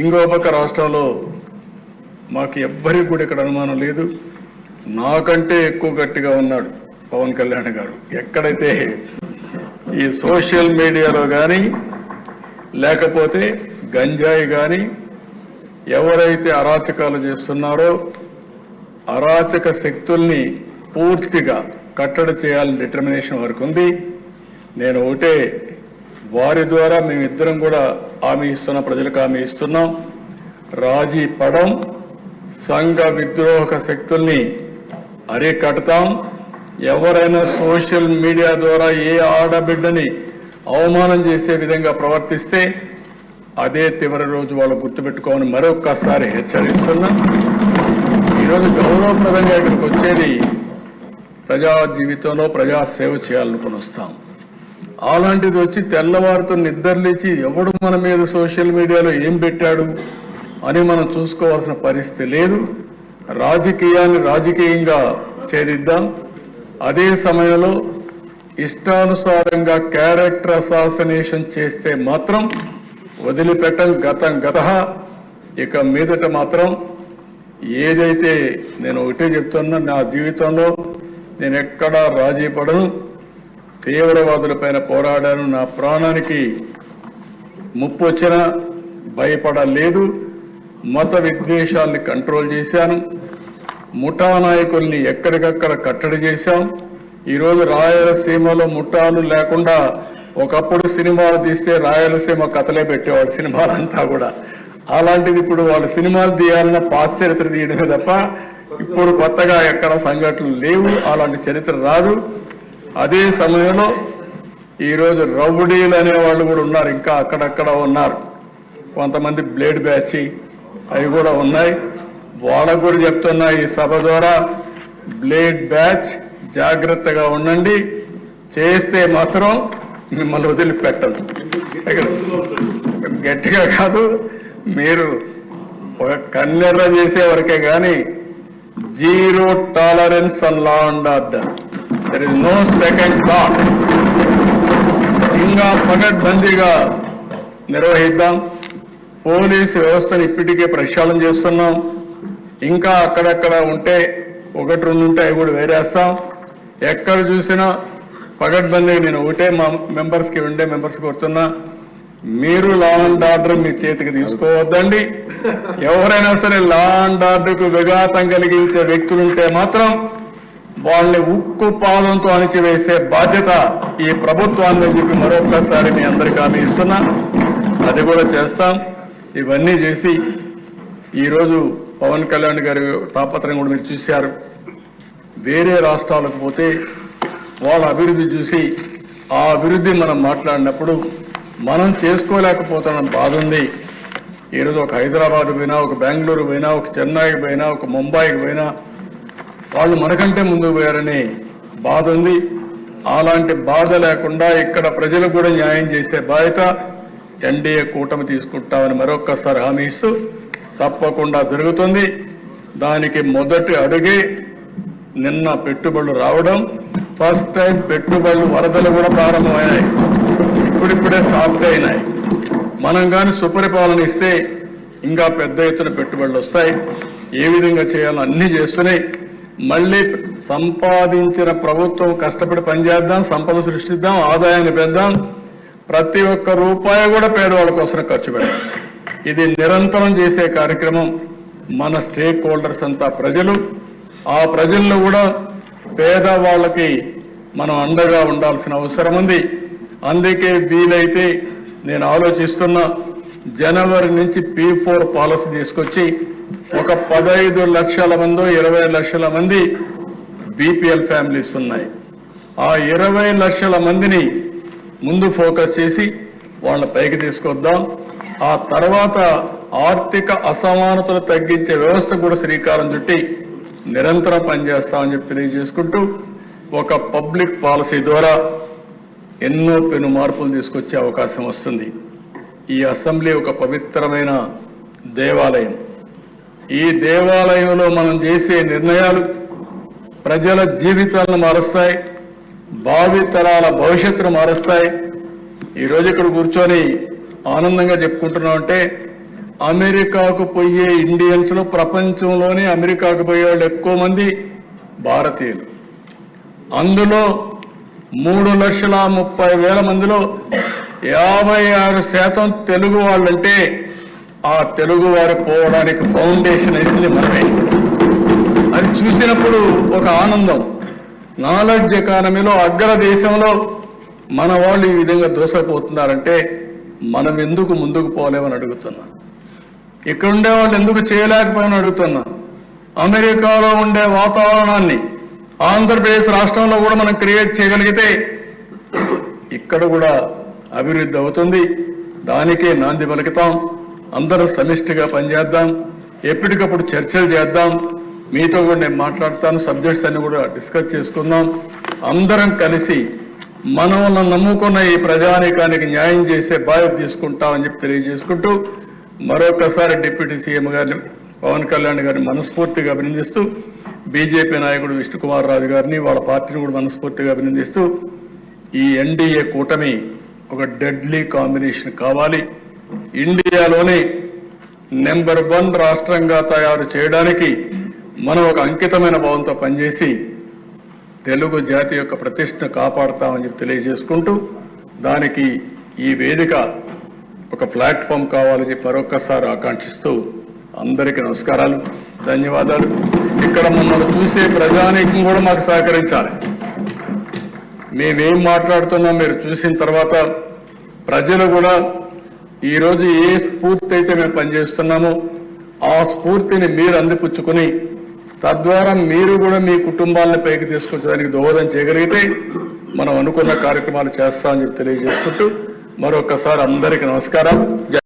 ఇంకో పక్క రాష్ట్రంలో మాకు ఎవ్వరికి కూడా ఇక్కడ అనుమానం లేదు. నాకంటే ఎక్కువ గట్టిగా ఉన్నాడు పవన్ కళ్యాణ్ గారు. ఎక్కడైతే ఈ సోషల్ మీడియాలో కానీ లేకపోతే గంజాయి కానీ ఎవరైతే అరాచకాలు చేస్తున్నారో అరాచక శక్తుల్ని పూర్తిగా కట్టడి చేయాలని డిటర్మినేషన్ వరకు ఉంది. నేను ఒకటే వారి ద్వారా మేమిద్దరం కూడా హామీ ఇస్తున్న ప్రజలకు హామీ ఇస్తున్నాం. రాజీ పడం సంఘ విద్రోహక శక్తుల్ని అరికడతాం. ఎవరైనా సోషల్ మీడియా ద్వారా ఏ ఆడబిడ్డని అవమానం చేసే విధంగా ప్రవర్తిస్తే అదే చివరి రోజు వాళ్ళు గుర్తుపెట్టుకోమని మరొక్కసారి హెచ్చరిస్తున్నా. ఈరోజు గౌరవప్రదంగా ఇక్కడికి వచ్చేది ప్రజా జీవితంలో ప్రజా సేవ చేయాలనుకుని వస్తాం. అలాంటిది వచ్చి తెల్లవారితో నిద్రలేచి ఎవడు మన మీద సోషల్ మీడియాలో ఏం పెట్టాడు అని మనం చూసుకోవాల్సిన పరిస్థితి లేదు. రాజకీయాన్ని రాజకీయంగా చేరిద్దాం అదే సమయంలో ఇష్టానుసారంగా క్యారెక్టర్ అసాసినేషన్ చేస్తే మాత్రం వదిలిపెట్టం గతం గత. ఇక మీదట మాత్రం ఏదైతే నేను ఒకటే చెప్తున్నా నా జీవితంలో నేను ఎక్కడా రాజీ పడను. తీవ్రవాదులపైన పోరాడాను. నా ప్రాణానికి ముప్పు వచ్చినా భయపడలేదు. మత విద్వేషాల్ని కంట్రోల్ చేశాను. ముఠా నాయకుల్ని ఎక్కడికక్కడ కట్టడి చేశాం. ఈరోజు రాయలసీమలో ముఠాలు లేకుండా ఒకప్పుడు సినిమాలు తీస్తే రాయలసీమ కథలే పెట్టేవాడు సినిమాలంతా కూడా. అలాంటిది ఇప్పుడు వాళ్ళు సినిమాలు తీయాలన్న పాత చరిత్ర తీయడమే తప్ప ఇప్పుడు కొత్తగా ఎక్కడ సంఘటనలు లేవు. అలాంటి చరిత్ర రాదు. అదే సమయంలో ఈరోజు రౌడీలు అనే వాళ్ళు కూడా ఉన్నారు. ఇంకా అక్కడక్కడ ఉన్నారు. కొంతమంది బ్లేడ్ బ్యాచ్ అవి కూడా ఉన్నాయి. వాళ్ళకు కూడా చెప్తున్నా ఈ సభ ద్వారా బ్లేడ్ బ్యాచ్ జాగ్రత్తగా ఉండండి. చేస్తే మాత్రం మిమ్మల్ని వదిలిపెట్టదు గట్టిగా కాదు మీరు ఒక కన్నెర్ర చేసే వరకే కానీ zero tolerance and law and order. There is no second thought ఇంకా పగడ్బందీగా నిర్వహిద్దాం. పోలీసు వ్యవస్థను ఇప్పటికే ప్రక్షాళన చేస్తున్నాం. ఇంకా అక్కడక్కడ ఉంటే ఒకటి రెండు ఉంటే అవి కూడా వేరేస్తాం. ఎక్కడ చూసినా పగడ్బందీ నేను ఒకటే మా మెంబర్స్కి ఉండే మెంబర్స్కి వస్తున్నా మీరు లా అండ్ ఆర్డర్ మీ చేతికి తీసుకోవద్దండి. ఎవరైనా సరే లా అండ్ ఆర్డర్కు విఘాతం కలిగించే వ్యక్తులుంటే మాత్రం వాళ్ళని ఉక్కు పాదంతో అణిచివేసే బాధ్యత ఈ ప్రభుత్వాన్ని చెప్పి మరొకసారి మీ అందరికీ హామీ ఇస్తున్నా. అది కూడా చేస్తాం. ఇవన్నీ చేసి ఈరోజు పవన్ కళ్యాణ్ గారి తాపత్రయం కూడా మీరు చూశారు. వేరే రాష్ట్రాలకు పోతే వాళ్ళ అభివృద్ధి చూసి ఆ అభివృద్ధి మనం మాట్లాడినప్పుడు మనం చేసుకోలేకపోతున్న బాధ ఉంది. ఈరోజు ఒక హైదరాబాద్ పోయినా ఒక బెంగళూరు పోయినా ఒక చెన్నైకి పోయినా ఒక ముంబైకి పోయినా వాళ్ళు మనకంటే ముందుకు పోయారని బాధ ఉంది. అలాంటి బాధ లేకుండా ఇక్కడ ప్రజలకు కూడా న్యాయం చేసే బాధ్యత ఎన్డీఏ కూటమి తీసుకుంటామని మరొక్కసారి హామీ ఇస్తూ తప్పకుండా జరుగుతుంది. దానికి మొదటి అడుగే నిన్న పెట్టుబడులు రావడం. ఫస్ట్ టైం పెట్టుబడులు వరదలు కూడా ప్రారంభమైనాయి. ఇప్పుడిప్పుడే సాఫ్ట్ అయినాయి. మనం కానీ సుపరిపాలన ఇస్తే ఇంకా పెద్ద ఎత్తున పెట్టుబడులు వస్తాయి. ఏ విధంగా చేయాలో అన్నీ చేస్తున్నాయి. మళ్ళీ సంపాదించిన ప్రభుత్వం కష్టపడి పనిచేద్దాం సంపద సృష్టిద్దాం ఆదాయాన్ని పెద్దాం ప్రతి ఒక్క రూపాయి కూడా పేదవాళ్ళ కోసం ఖర్చు పెడదాం ఇది నిరంతరం చేసే కార్యక్రమం. మన స్టేక్ హోల్డర్స్ అంతా ప్రజలు. ఆ ప్రజల్లో కూడా పేదవాళ్ళకి మనం అండగా ఉండాల్సిన అవసరం ఉంది. అందుకే వీలైతే నేను ఆలోచిస్తున్నా జనవరి నుంచి పీ ఫోర్ పాలసీ తీసుకొచ్చి ఒక పదహైదు లక్షల మంది ఇరవై లక్షల మంది బీపీఎల్ ఫ్యామిలీస్ ఉన్నాయి. ఆ ఇరవై లక్షల మందిని ముందు ఫోకస్ చేసి వాళ్ళ పైకి తీసుకొద్దాం. ఆ తర్వాత ఆర్థిక అసమానతలు తగ్గించే వ్యవస్థ కూడా శ్రీకారం చుట్టి నిరంతరం పనిచేస్తామని చెప్పి తెలియజేసుకుంటూ ఒక పబ్లిక్ పాలసీ ద్వారా ఎన్నో పెను మార్పులు తీసుకొచ్చే అవకాశం వస్తుంది. ఈ అసెంబ్లీ ఒక పవిత్రమైన దేవాలయం. ఈ దేవాలయంలో మనం చేసే నిర్ణయాలు ప్రజల జీవితాలను మారుస్తాయి భావి తరాల భవిష్యత్తును మారుస్తాయి. ఈరోజు ఇక్కడ కూర్చొని ఆనందంగా చెప్పుకుంటున్నాం అంటే అమెరికాకు పోయే ఇండియన్స్లో ప్రపంచంలోనే అమెరికాకు పోయే వాళ్ళు ఎక్కువ మంది భారతీయులు. అందులో మూడు లక్షల ముప్పై వేల మందిలో యాభై ఆరు శాతం తెలుగు వాళ్ళంటే ఆ తెలుగు వారు పోవడానికి ఫౌండేషన్ వేసింది మనమే. అది చూసినప్పుడు ఒక ఆనందం. నాలెడ్జ్ ఎకానమీలో అగ్ర దేశంలో మన వాళ్ళు ఈ విధంగా దోసపోతున్నారంటే మనం ఎందుకు ముందుకు పోలేమని అడుగుతున్నా. ఇక్కడ ఉండే వాళ్ళు ఎందుకు చేయలేకపోయినా అడుగుతున్నా. అమెరికాలో ఉండే వాతావరణాన్ని ఆంధ్రప్రదేశ్ రాష్ట్రంలో కూడా మనం క్రియేట్ చేయగలిగితే ఇక్కడ కూడా అభివృద్ధి అవుతుంది. దానికే నాంది పలుకుతాం. అందరూ సమిష్టిగా పనిచేద్దాం. ఎప్పటికప్పుడు చర్చలు చేద్దాం. మీతో కూడా నేను మాట్లాడతాను. సబ్జెక్ట్స్ అన్ని కూడా డిస్కస్ చేసుకుందాం. అందరం కలిసి మనల్ని నమ్ముకున్న ఈ ప్రజానీకానికి న్యాయం చేసే బాధ్యత తీసుకుంటామని చెప్పి తెలియజేసుకుంటూ మరొకసారి డిప్యూటీ సీఎం గారిని పవన్ కళ్యాణ్ గారిని మనస్ఫూర్తిగా అభినందిస్తూ బీజేపీ నాయకుడు విష్ణుకుమార్ రాజు గారిని వాళ్ళ పార్టీని కూడా మనస్ఫూర్తిగా అభినందిస్తూ ఈ ఎన్డీఏ కూటమి ఒక డెడ్లీ కాంబినేషన్ కావాలి. ఇండియాలోనే నెంబర్ వన్ రాష్ట్రంగా తయారు చేయడానికి మనం ఒక అంకితమైన భావంతో పనిచేసి తెలుగు జాతి యొక్క ప్రతిష్టను కాపాడుతామని చెప్పి తెలియజేసుకుంటూ దానికి ఈ వేదిక ఒక ప్లాట్ఫామ్ కావాలని చెప్పి మరొక్కసారి ఆకాంక్షిస్తూ అందరికీ నమస్కారాలు ధన్యవాదాలు. ఇక్కడ మమ్మల్ని చూసే ప్రజానీకం కూడా మాకు సహకరించాలి. మేమేం మాట్లాడుతున్నాం మీరు చూసిన తర్వాత ప్రజలు కూడా ఈరోజు ఏ స్ఫూర్తి అయితే మేము పనిచేస్తున్నామో ఆ స్ఫూర్తిని మీరు అందిపుచ్చుకొని తద్వారా మీరు కూడా మీ కుటుంబాలను పైకి తీసుకొచ్చడానికి దోహదం చేయగలిగితే మనం అనుకున్న కార్యక్రమాలు చేస్తామని చెప్పి తెలియజేసుకుంటూ మరొకసారి అందరికీ నమస్కారం